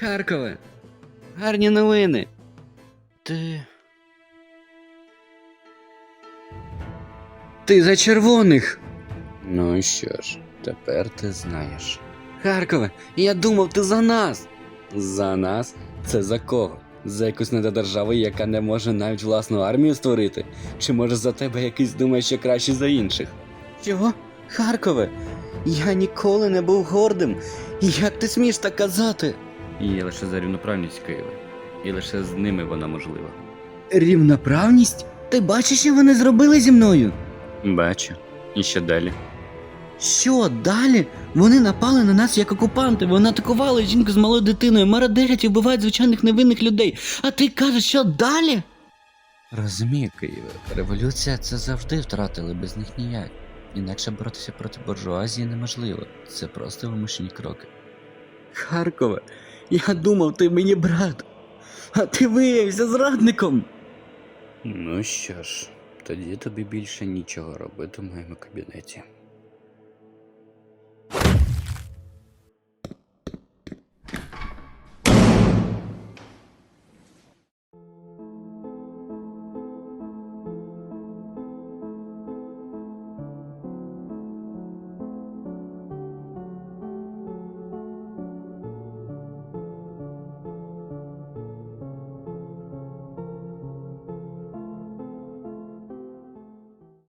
Харкове. Гарні новини. Ти. Ти за червоних. Ну що ж, тепер ти знаєш. Харкове, я думав, ти за нас. За нас? Це за кого? За якусь недодержаву, яка не може навіть власну армію створити? Чи може за тебе якийсь думає ще краще за інших? Чого? Харкове? Я ніколи не був гордим. Як ти смієш так казати? Є лише за рівноправність Києва. І лише з ними вона можлива. Рівноправність? Ти бачиш, що вони зробили зі мною? Бачу. І що далі? Що далі? Вони напали на нас як окупанти. Вони атакували жінку з малою дитиною, мародерять і вбивають звичайних невинних людей. А ти кажеш, що далі? Розумію, Києве, революція це завжди втратили без них ніяк. Інакше боротися проти буржуазії неможливо. Це просто вимушені кроки. Харкове, я думав, ти мені брат, а ти виявився зрадником. Ну що ж, тоді тобі більше нічого робити в моєму кабінеті.